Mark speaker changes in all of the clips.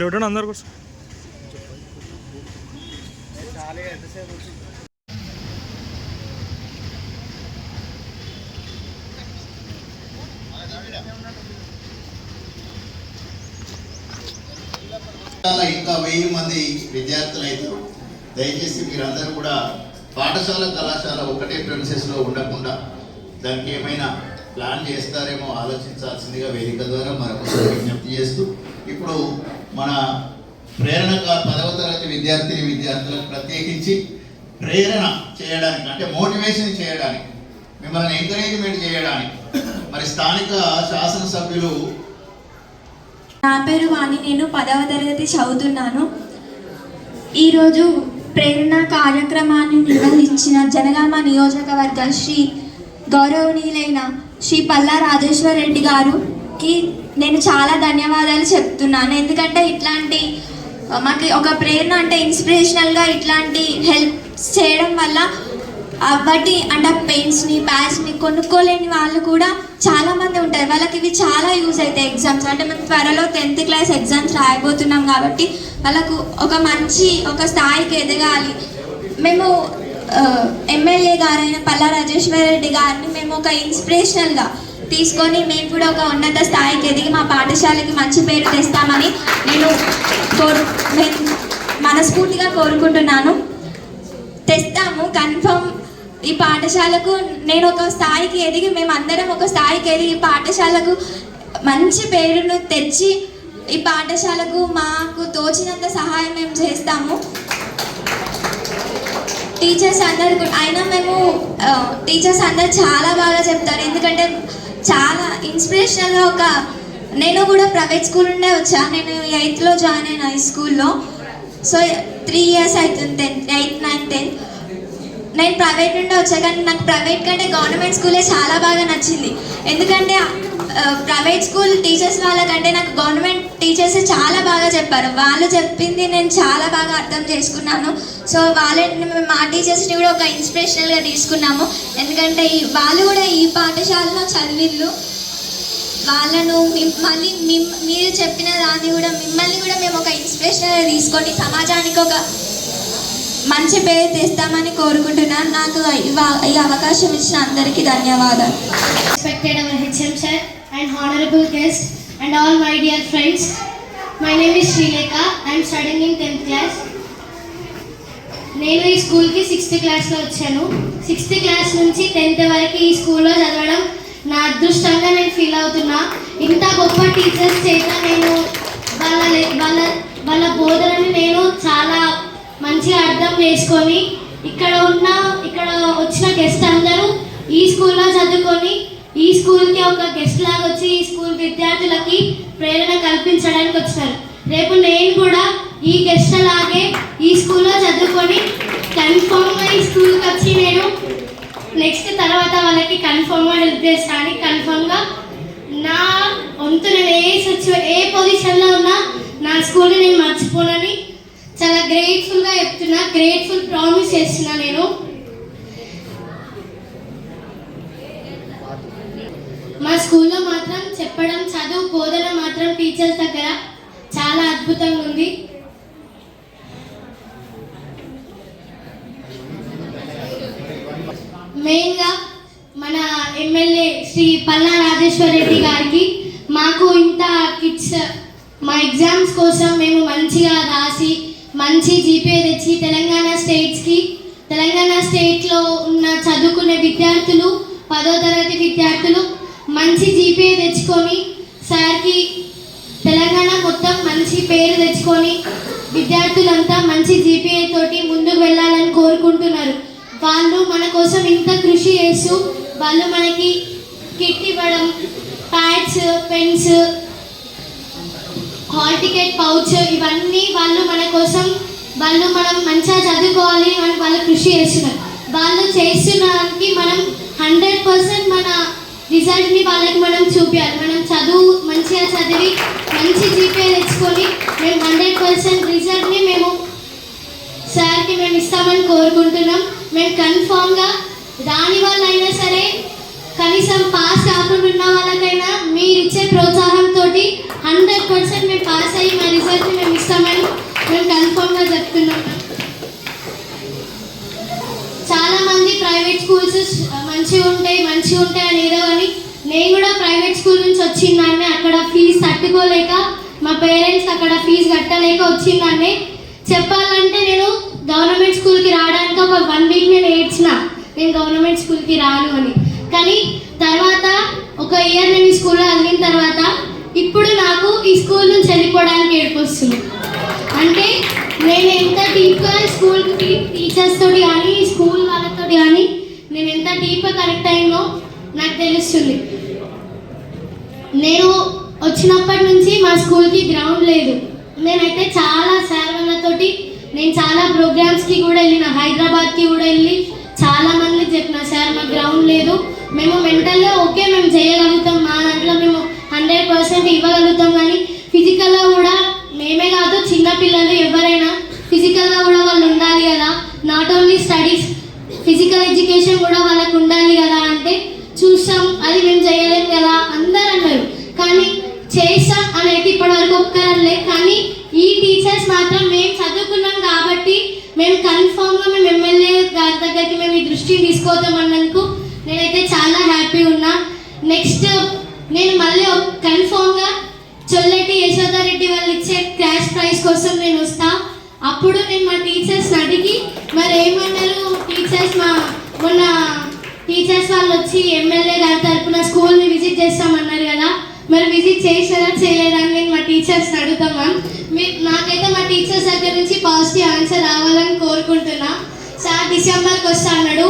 Speaker 1: ఇట్లా పెట్టండి అందరు కోసం
Speaker 2: చాలా ఇంకా వెయ్యి మంది విద్యార్థులు అవుతారు దయచేసి మీరందరూ కూడా పాఠశాల కళాశాల ఒకటే premises లో ఉండకుండా దానికి ఏమైనా ప్లాన్ చేస్తారేమో ఆలోచించాల్సిందిగా వేదిక ద్వారా మరొకసారి విజ్ఞప్తి చేస్తూ ఇప్పుడు మన ప్రేరణగా పదవ తరగతి విద్యార్థిని విద్యార్థులకు ప్రత్యేకించి ప్రేరణ చేయడానికి అంటే మోటివేషన్ చేయడానికి మిమ్మల్ని ఎంకరేజ్మెంట్ చేయడానికి మరి స్థానిక శాసనసభ్యులు
Speaker 3: నా పేరు వాణి నేను పదవ తరగతి చదువుతున్నాను. ఈరోజు ప్రేరణ కార్యక్రమాన్ని నిర్వహించిన జనగామ నియోజకవర్గ శ్రీ గౌరవనీయులైన శ్రీ పల్లా రాజేశ్వర్ రెడ్డి గారు కి నేను చాలా ధన్యవాదాలు చెప్తున్నాను. ఎందుకంటే ఇట్లాంటి మాకు ఒక ప్రేరణ అంటే ఇన్స్పిరేషనల్గా ఇట్లాంటి హెల్ప్ చేయడం వల్ల వాటి అంటే పెయిన్స్ని ప్యాడ్స్ని కొనుక్కోలేని వాళ్ళు కూడా చాలామంది ఉంటారు. వాళ్ళకి ఇవి చాలా యూజ్ అవుతాయి ఎగ్జామ్స్ అంటే మేము త్వరలో టెన్త్ క్లాస్ ఎగ్జామ్స్ రాయబోతున్నాం కాబట్టి వాళ్ళకు ఒక మంచి ఒక స్థాయికి ఎదగాలి. మేము ఎమ్మెల్యే గారైన పల్లా రాజేశ్వర రెడ్డి గారిని మేము ఒక ఇన్స్పిరేషనల్గా తీసుకొని మేము కూడా ఒక ఉన్నత స్థాయికి ఎదిగి మా పాఠశాలకి మంచి పేరు తెస్తామని నేను కోరు మనస్ఫూర్తిగా కోరుకుంటున్నాను. తెస్తాము కన్ఫర్మ్. ఈ పాఠశాలకు నేను ఒక స్థాయికి ఎదిగి మేము అందరం ఒక స్థాయికి ఎదిగి ఈ పాఠశాలకు మంచి పేరును తెచ్చి ఈ పాఠశాలకు మాకు తోచినంత సహాయం మేము చేస్తాము. టీచర్స్ అందరు కూడా- అయినా మేము టీచర్స్ అందరు చాలా బాగా చెప్తారు. ఎందుకంటే చాలా ఇన్స్పిరేషనల్గా ఒక నేను కూడా ప్రైవేట్ స్కూల్ నుండే వచ్చా. నేను ఎయిత్లో జాయిన్ అయిన హై స్కూల్లో సో త్రీ ఇయర్స్ అవుతుంది టెన్త్ ఎయిత్ నైన్త్ టెన్త్ నేను ప్రైవేట్ నుండే వచ్చా కానీ నాకు ప్రైవేట్ కంటే గవర్నమెంట్ స్కూలే చాలా బాగా నచ్చింది. ఎందుకంటే ప్రైవేట్ స్కూల్ టీచర్స్ వాళ్ళకంటే నాకు గవర్నమెంట్ టీచర్స్ చాలా బాగా చెప్పారు. వాళ్ళు చెప్పింది నేను చాలా బాగా అర్థం చేసుకున్నాను. సో వాళ్ళని మేము మా టీచర్స్ని కూడా ఒక ఇన్స్పిరేషనల్గా తీసుకున్నాము. ఎందుకంటే వాళ్ళు కూడా ఈ పాఠశాలలో చదివిళ్ళు. వాళ్ళను మళ్ళీ మిమ్ మీరు చెప్పిన దాన్ని కూడా మిమ్మల్ని కూడా మేము ఒక ఇన్స్పిరేషన్గా తీసుకొని సమాజానికి ఒక మంచి పేరు తెస్తామని కోరుకుంటున్నాను. నాకు ఈ అవకాశం ఇచ్చిన అందరికీ ధన్యవాదాలు.
Speaker 4: Respected our HM sir and honourable guest and all my dear friends my name is Srilekha I'm studying in tenth class. నేను ఈ స్కూల్కి సిక్స్త్ క్లాస్లో వచ్చాను. సిక్స్త్ క్లాస్ నుంచి టెన్త్ వరకు ఈ స్కూల్లో చదవడం నా అదృష్టంగా నేను ఫీల్ అవుతున్నా. ఇంత గొప్ప టీచర్స్ చేత నేను వాళ్ళ వాళ్ళ వాళ్ళ బోధనని నేను చాలా మంచిగా అర్థం చేసుకొని ఇక్కడ ఉన్న ఇక్కడ వచ్చిన గెస్ట్ అందరూ ఈ స్కూల్లో చదువుకొని ఈ స్కూల్కి ఒక గెస్ట్ లాగా వచ్చి ఈ స్కూల్ విద్యార్థులకి ప్రేరణ కల్పించడానికి వచ్చినారు రేపు నేను కూడా ఈ గెస్ట్ లాగే ఈ స్కూల్లో చదువుకొని కన్ఫర్మ్గా ఈ స్కూల్కి వచ్చి నేను నెక్స్ట్ తర్వాత వాళ్ళకి కన్ఫర్మ్గా హెల్ప్ చేస్తాను కన్ఫర్మ్గా నా వంతు నేను ఏ సిచ్యు ఏ పొజిషన్లో ఉన్నా నా స్కూల్ని నేను మర్చిపోనని చాలా గ్రేట్ఫుల్గా చెప్తున్నా. గ్రేట్ఫుల్ ప్రామిస్ చేస్తున్నా నేను. మా స్కూల్లో మాత్రం చెప్పడం చదువు బోధన మాత్రం టీచర్స్ దగ్గర చాలా అద్భుతంగా ఉంది మెయిన్గా మన ఎమ్మెల్యే శ్రీ పల్లా రాజేశ్వర్ రెడ్డి గారికి మాకు ఇంత కిడ్స్ మా ఎగ్జామ్స్ కోసం మేము మంచిగా రాసి మంచి జీపే తెచ్చి తెలంగాణ స్టేట్స్కి తెలంగాణ స్టేట్లో ఉన్న చదువుకునే విద్యార్థులు పదో తరగతి విద్యార్థులు మంచి జీపీఏ తెచ్చుకొని సార్కి తెలంగాణ మొత్తం మంచి పేరు తెచ్చుకొని విద్యార్థులంతా మంచి జీపీఏ తోటి ముందుకు వెళ్ళాలని కోరుకుంటున్నారు. వాళ్ళు మన కోసం ఇంత కృషి చేస్తూ వాళ్ళు మనకి కిట్ ఇవ్వడం pads pens hall ticket pouch ఇవన్నీ వాళ్ళు మన కోసం వాళ్ళు మనం మంచిగా చదువుకోవాలి అని వాళ్ళు కృషి చేస్తున్నారు. వాళ్ళు చేస్తున్నానికి మనం హండ్రెడ్ పర్సెంట్ మన రిజల్ట్ని వాళ్ళకి మనం చూపించాలి. మనం చదువు మంచిగా చదివి మంచి జీపే తెచ్చుకొని మేము హండ్రెడ్ పర్సెంట్ రిజల్ట్ని మేము సార్కి మేము ఇస్తామని కోరుకుంటున్నాం. మేము కన్ఫామ్గా రాని వాళ్ళైనా సరే కనీసం పాస్ కాకుండా ఉన్న వాళ్ళకైనా మీరు ఇచ్చే ప్రోత్సాహంతో హండ్రెడ్ పర్సెంట్ మేము పాస్ అయ్యి మా రిజల్ట్ మేము ఇస్తామని మేము కన్ఫర్మ్గా చెప్తున్నాం. చాలామంది చాలా మంది ప్రైవేట్ స్కూల్స్ మంచిగా ఉంటాయి మంచిగా ఉంటాయి అని ఏదో అని నేను కూడా ప్రైవేట్ స్కూల్ నుంచి వచ్చిందాన్ని అక్కడ ఫీజు తట్టుకోలేక మా పేరెంట్స్ అక్కడ ఫీజు కట్టలేక వచ్చిందాన్ని చెప్పాలంటే నేను గవర్నమెంట్ స్కూల్కి రావడానికి ఒక వన్ వీక్ నేను ఏడ్చిన. నేను గవర్నమెంట్ స్కూల్కి రాను అని. కానీ తర్వాత ఒక ఇయర్ నేను స్కూల్లో చదివిన తర్వాత ఇప్పుడు నాకు ఈ స్కూల్ నుంచి వెళ్ళిపోవడానికి ఏడుపొస్తుంది అంటే నేను ఎంత డీప్గా స్కూల్ టీచర్స్ తోటి కానీ స్కూల్ వాళ్ళతో కానీ నేను ఎంత డీప్గా కనెక్ట్ అయిందో నాకు తెలుస్తుంది. నేను వచ్చినప్పటి నుంచి మా స్కూల్కి గ్రౌండ్ లేదు. నేనైతే చాలా సార్ వాళ్ళతోటి నేను చాలా ప్రోగ్రామ్స్కి కూడా వెళ్ళిన హైదరాబాద్కి కూడా వెళ్ళి చాలా మంది చెప్పిన మేము మెంటల్లో ఓకే మేము చేయగలుగుతాం. మా దాంట్లో మేము హండ్రెడ్ పర్సెంట్ ఇవ్వగలుగుతాం. కానీ ఫిజికల్గా కూడా మేమే కాదు చిన్నపిల్లలు ఎవరైనా ఫిజికల్గా కూడా వాళ్ళు ఉండాలి కదా. Not only studies physical education కూడా వాళ్ళకు ఉండాలి కదా అంటే చూసాం అది మేము చేయలేం కదా అందరూ అన్నారు. కానీ చేసాం అనేది ఇప్పటివరకు ఒక్కరలే కానీ ఈ టీచర్స్ మాత్రం మేము చదువుకున్నాం కాబట్టి మేము కన్ఫామ్గా మేము ఎమ్మెల్యే గారి దగ్గరికి మేము ఈ దృష్టిని తీసుకోతాం అన్నందుకు నేనైతే చాలా హ్యాపీ ఉన్నా. నెక్స్ట్ నేను మళ్ళీ కన్ఫామ్గా చొల్లటి యశోదారెడ్డి వాళ్ళు ఇచ్చే క్యాష్ ప్రైజ్ కోసం నేను వస్తా. అప్పుడు నేను మా టీచర్స్ని అడిగి మరి ఏమన్నారు టీచర్స్ మా మొన్న టీచర్స్ వాళ్ళు వచ్చి ఎమ్మెల్యే గారి తరపున స్కూల్ని విజిట్ చేస్తామన్నారు కదా. మరి విజిట్ చేసారా చేయలేదా అని నేను మా టీచర్స్ని అడుగుతాం మ్యామ్ మీరు నాకైతే మా టీచర్స్ దగ్గర నుంచి పాజిటివ్ ఆన్సర్ రావాలని కోరుకుంటున్నా. సార్ డిసెంబర్కి వస్తా అన్నాడు.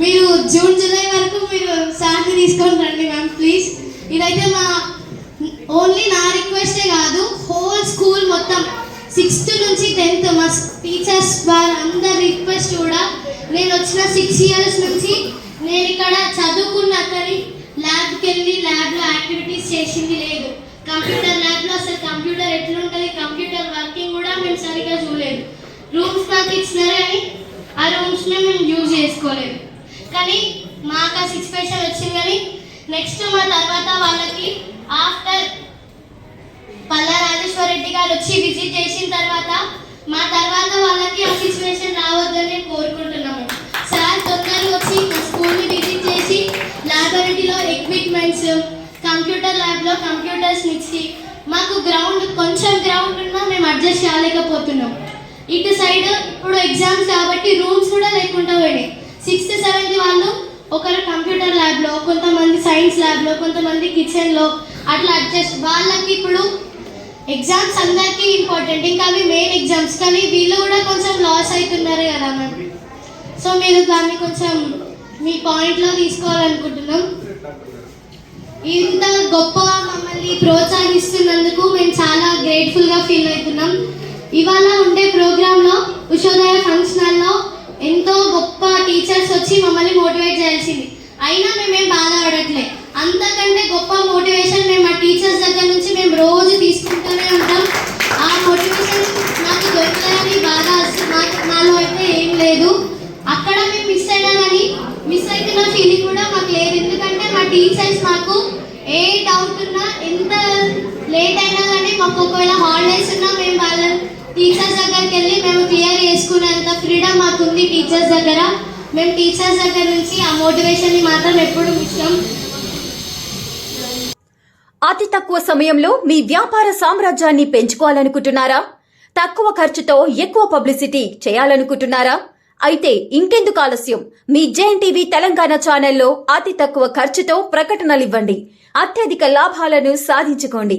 Speaker 4: మీరు జూన్ జూలై వరకు మీరు సార్ని తీసుకొని రండి మ్యామ్ ప్లీజ్ ఇదైతే మా ఓన్లీ నా రిక్వెస్టే కాదు హోల్ స్కూల్ మొత్తం సిక్స్త్ నుంచి టెన్త్ మా టీచర్స్ వారు అందరి రిక్వెస్ట్ కూడా నేను వచ్చిన సిక్స్ ఇయర్స్ నుంచి నేను ఇక్కడ చదువుకున్న కానీ ల్యాబ్కి వెళ్ళి ల్యాబ్లో యాక్టివిటీస్ చేసింది లేదు. కంప్యూటర్ ల్యాబ్లో అసలు కంప్యూటర్ ఎట్లుంటుంది కంప్యూటర్ వర్కింగ్ కూడా మేము సరిగ్గా చూడలేదు. రూమ్స్ నాకు ఇచ్చినారని ఆ రూమ్స్ని మేము యూజ్ చేసుకోలేదు. కానీ మాకు ఆ సిచ్యువేషన్ వచ్చింది కానీ నెక్స్ట్ మా తర్వాత వాళ్ళకి ఆఫ్టర్ పల్లా రాజేశ్వర రెడ్డి గారు వచ్చి విజిట్ చేసిన తర్వాత మా తర్వాత వాళ్ళకి ఆ సిచ్యువేషన్ రావద్దని కోరుకుంటున్నాము. సార్ తొందరగా వచ్చి మా స్కూల్ని విజిట్ చేసి ల్యాబొరేటరీలో ఎక్విప్మెంట్స్ కంప్యూటర్ ల్యాబ్లో కంప్యూటర్స్ ఇచ్చి మాకు గ్రౌండ్ కొంచెం గ్రౌండ్ ఉన్నా మేము అడ్జస్ట్ కాలేకపోతున్నాం ఇటు సైడ్ ఇప్పుడు ఎగ్జామ్స్ కాబట్టి రూమ్స్ కూడా లేకుండా పోయినాయి. సిక్స్త్ సెవెంత్ వాళ్ళు ఒకరు కంప్యూటర్ ల్యాబ్లో కొంతమంది సైన్స్ ల్యాబ్లో కొంతమంది కిచెన్లో అట్లా అడ్జస్ట్ వాళ్ళకి ఇప్పుడు ఎగ్జామ్స్ అందరికీ ఇంపార్టెంట్. ఇంకా అవి మెయిన్ ఎగ్జామ్స్. కానీ వీళ్ళు కూడా కొంచెం లాస్ అవుతున్నారు కదా మ్యామ్. సో మీరు దాన్ని కొంచెం మీ పాయింట్లో తీసుకోవాలనుకుంటున్నాం. ఇంత గొప్ప మమ్మల్ని ప్రోత్సహిస్తున్నందుకు మేము చాలా గ్రేట్ఫుల్గా ఫీల్ అవుతున్నాం. ఇవాళ ఉండే ప్రోగ్రాంలో ఉషోదయ ఫంక్షన్ హాల్లో ఎంతో గొప్ప టీచర్స్ వచ్చి మమ్మల్ని మోటివేట్ చేయాల్సింది. అయినా మేమేం బాధపడట్లే. అంతకంటే గొప్ప మోటివేషన్ మేము మా టీచర్స్ దగ్గర నుంచి మేము రోజు తీసుకుంటూనే ఉంటాం. ఆ మోటివేషన్ నాకు దొరకలేదని బాధ అసలు నాకు నాలో అయితే ఏం లేదు. అక్కడ మేము మిస్ అయినా కానీ మిస్ అవుతున్న ఫీలింగ్ కూడా మాకు లేదు. ఎందుకంటే మా టీచర్స్ మాకు ఏ డౌట్ ఉన్నా ఎంత లేట్ అయినా కానీ మాకు ఒకవేళ హాలిడేస్ ఉన్నా మేము వాళ్ళ టీచర్స్ దగ్గరికి వెళ్ళి మేము క్లియర్ చేసుకునేంత ఫ్రీడమ్ మాకు ఉంది టీచర్స్ దగ్గర. మేము టీచర్స్ దగ్గర నుంచి ఆ మోటివేషన్ని మాత్రం ఎప్పుడు మిస్తాం
Speaker 1: అతి తక్కువ సమయంలో మీ వ్యాపార సామ్రాజ్యాన్ని పెంచుకోవాలనుకుంటున్నారా? తక్కువ ఖర్చుతో ఎక్కువ పబ్లిసిటీ చేయాలనుకుంటున్నారా? అయితే ఇంకెందుకు ఆలస్యం? మీ జేఎన్ టీవీ తెలంగాణ ఛానల్లో అతి తక్కువ ఖర్చుతో ప్రకటనలివ్వండి. అత్యధిక లాభాలను సాధించుకోండి.